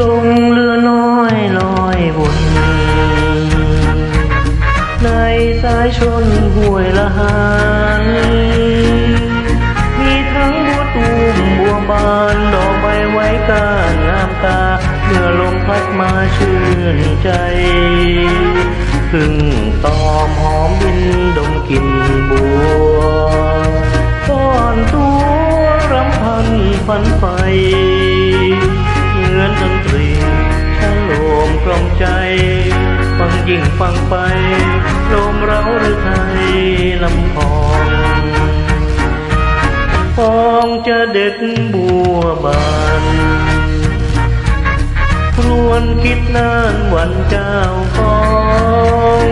ลงเรือน้อยลอยบน ในสายชนห้วยละหานมีทั้งบัวตูมบัวบานดอกใบไว้การงามตาเมื่อลมพัดมาชื่นใจพึ่งตอมหอมบินดมกลิ่นบัวต้อนตัวรำพันฝันไฟ ยิ่งฟังไปลมเราหรือไทยลำพองฟองจะเด็ดบัวบานครวนคิดนานวันเจ้าของ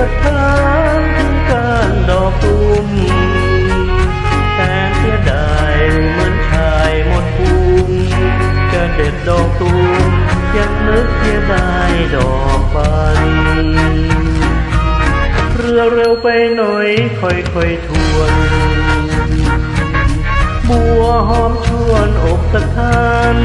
สถานถึงการดอกตุมแต่เสียดายเหมือนชายหมดภูมิจะเด็ดดอกตูมยังนึกเสียดายดอกบานเรือเร็วไปหน่อยค่อยๆทวนบัวหอมชวนอกสะท้าน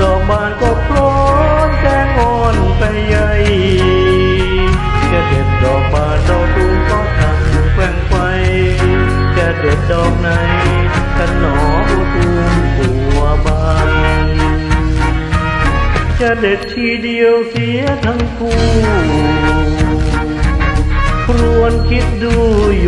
ดอกบานก็พร้อมแกงอ่อนไปใหญ่จะเด็ดดอกบานดอกตูมก็ทำแกว่งไฟจะเด็ดดอกไหนกันหนอบัวตูมบัวบานจะเด็ดทีเดียวเสียทั้งคู่ครวนคิดดูอยู่